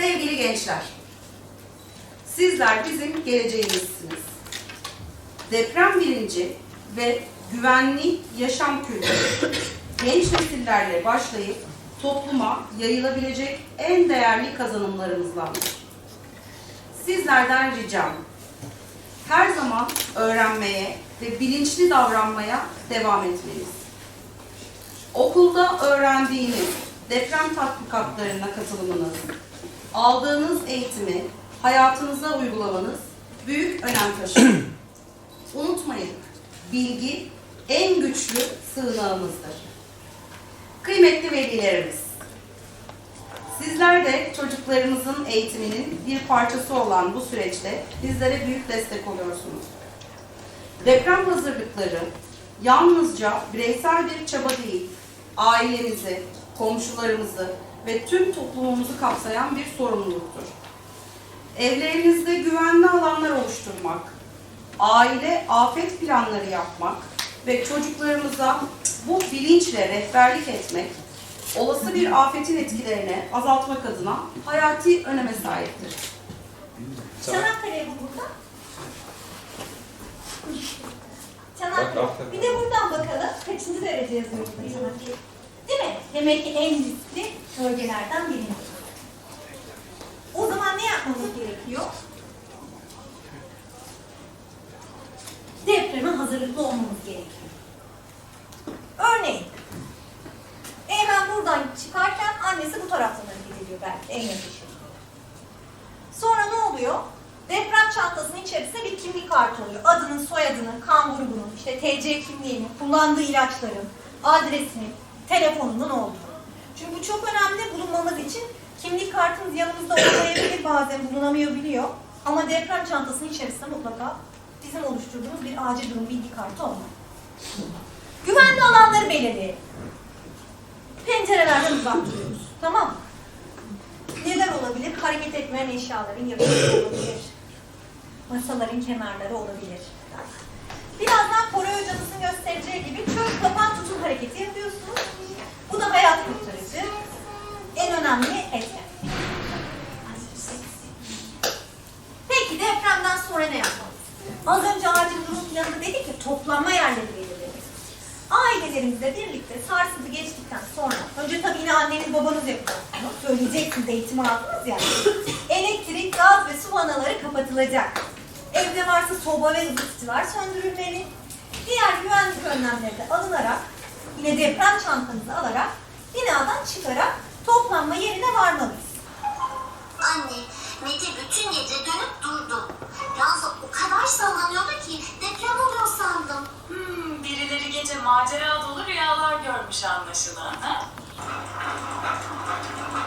Sevgili gençler, sizler bizim geleceğimizsiniz. Deprem bilinci ve güvenli yaşam kültürü genç nesillerle başlayıp topluma yayılabilecek en değerli kazanımlarımızdandır. Sizlerden ricam, her zaman öğrenmeye ve bilinçli davranmaya devam etmeniz. Okulda öğrendiğiniz deprem tatbikatlarına katılımınız, aldığınız eğitimi hayatınıza uygulamanız büyük önem taşır. Unutmayın, bilgi en güçlü sığınağımızdır. Kıymetli velilerimiz, sizler de çocuklarınızın eğitiminin bir parçası olan bu süreçte bizlere büyük destek oluyorsunuz. Deprem hazırlıkları yalnızca bireysel bir çaba değil, ailemizi, komşularımızı ve tüm toplumumuzu kapsayan bir sorumluluktur. Evlerinizde güvenli alanlar oluşturmak, aile afet planları yapmak ve çocuklarımıza bu bilinçle rehberlik etmek, olası bir afetin etkilerini azaltmak adına hayati öneme sahiptir. Çanakkale bu burada. Çanakkale. Bir de buradan bakalım. Kaçıncı derece yazıyor burada Çanakkale? Değil mi? Demek ki en riskli bölgelerden biri. O zaman ne yapmamız gerekiyor? Depreme hazırlıklı olmamız gerekiyor. Örneğin, hemen buradan çıkarken annesi bu taraftan hareket belki en yakın. Sonra ne oluyor? Deprem çantasının içerisinde bir kimlik kartı oluyor. Adının, soyadının, kan grubunun, işte TC kimliğinin, kullandığı ilaçların, adresinin, telefonunun olduğu. Çünkü bu çok önemli bulunmamız için kimlik kartımız yanımızda olmayabilir bazen bulunamıyor biliyor. Ama deprem çantasının içerisinde mutlaka bizim oluşturduğumuz bir acil durum bilgi kartı olmalı. Güvenli alanları belirleyelim. Pencerelerden uzak duruyoruz. Tamam? Neler olabilir? Hareket etmeyen eşyaların yakınları olabilir. Masaların kenarları olabilir. Birazdan Koray hocamızın göstereceği gibi çök kapan tutun hareketi yapıyorsunuz. Bu da hayat kurtarıcı. En önemli etken. Peki depremden sonra ne yapmalıyız? Az önce acil durum planında dedik ki toplanma yerleri belirledik. Ailelerimizle birlikte sarsıntı geçtikten sonra, önce tabii yine anneniz babanız bunu. Söyleyeceksiniz eğitim aldınız ya. Elektrik, gaz ve su vanaları kapatılacak. Evde varsa soba ve ısıtıcılar söndürülmeli. Diğer güvenlik önlemleri de alınarak, yine deprem çantanızı alarak, binadan çıkarak toplanma yerine varmalıyız. Anne, Mete bütün gece dönüp durdu. Ranza o kadar sallanıyordu ki deprem oluyor sandım. Hmm, birileri gece macera dolu rüyalar görmüş anlaşılan. Ha?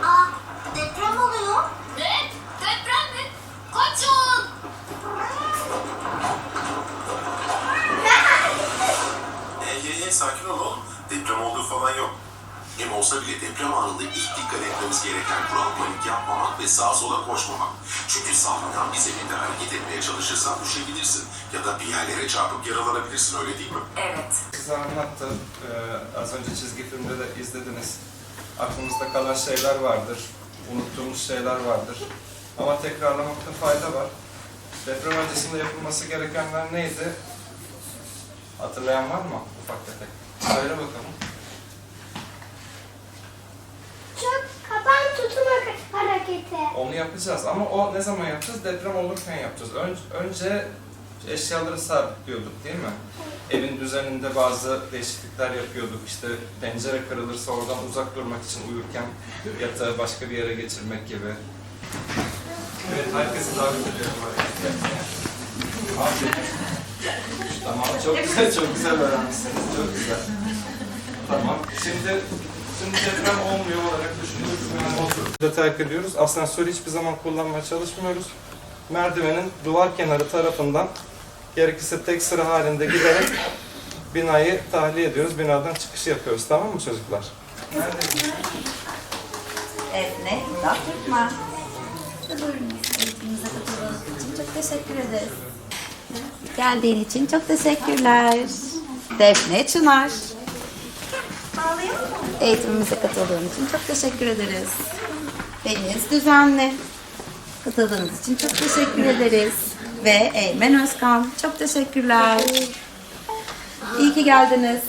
Aa, deprem falan yok. Hem olsa bile deprem anında ilk dikkat etmemiz gereken kural panik yapmamak ve sağa sola koşmamak. Çünkü sallanan bir zeminde hareket etmeye çalışırsan düşebilirsin. Ya da bir yerlere çarpıp yaralanabilirsin öyle değil mi? Evet. Size anlattım. Ee, az önce çizgi filmde de izlediniz. Aklımızda kalan şeyler vardır. Unuttuğumuz şeyler vardır. Ama tekrarlamakta fayda var. Deprem öncesinde yapılması gerekenler neydi? Hatırlayan var mı? Ufak tefek. Söyle bakalım. Çok kapan tutma hareketi. Onu yapacağız ama o ne zaman yapacağız? Deprem olurken yapacağız. Ön- önce eşyaları sabitliyorduk değil mi? Evin düzeninde bazı değişiklikler yapıyorduk. İşte pencere kırılırsa oradan uzak durmak için uyurken yatağı başka bir yere geçirmek gibi. Evet, herkesi davet ediyorum. Aferin. Tamam, çok güzel, çok güzel öğrenmişsiniz. Çok güzel. Tamam, şimdi Şimdi deprem olmuyor olarak düşünüyoruz. Yani oturup terk ediyoruz. Asansörü hiçbir zaman kullanmaya çalışmıyoruz. Merdivenin duvar kenarı tarafından gerekirse tek sıra halinde giderek binayı tahliye ediyoruz. Binadan çıkış yapıyoruz. Tamam mı çocuklar? Defne, uzak tutma. Eğitimimize katıldığınız için çok teşekkür ederiz. Geldiğin için çok teşekkürler. Defne Çınar. Eğitimimize katıldığın için çok teşekkür ederiz. Deniz Düzenli. Katıldığınız için çok teşekkür ederiz. Ve Eymen Özkan. Çok teşekkürler. İyi ki geldiniz.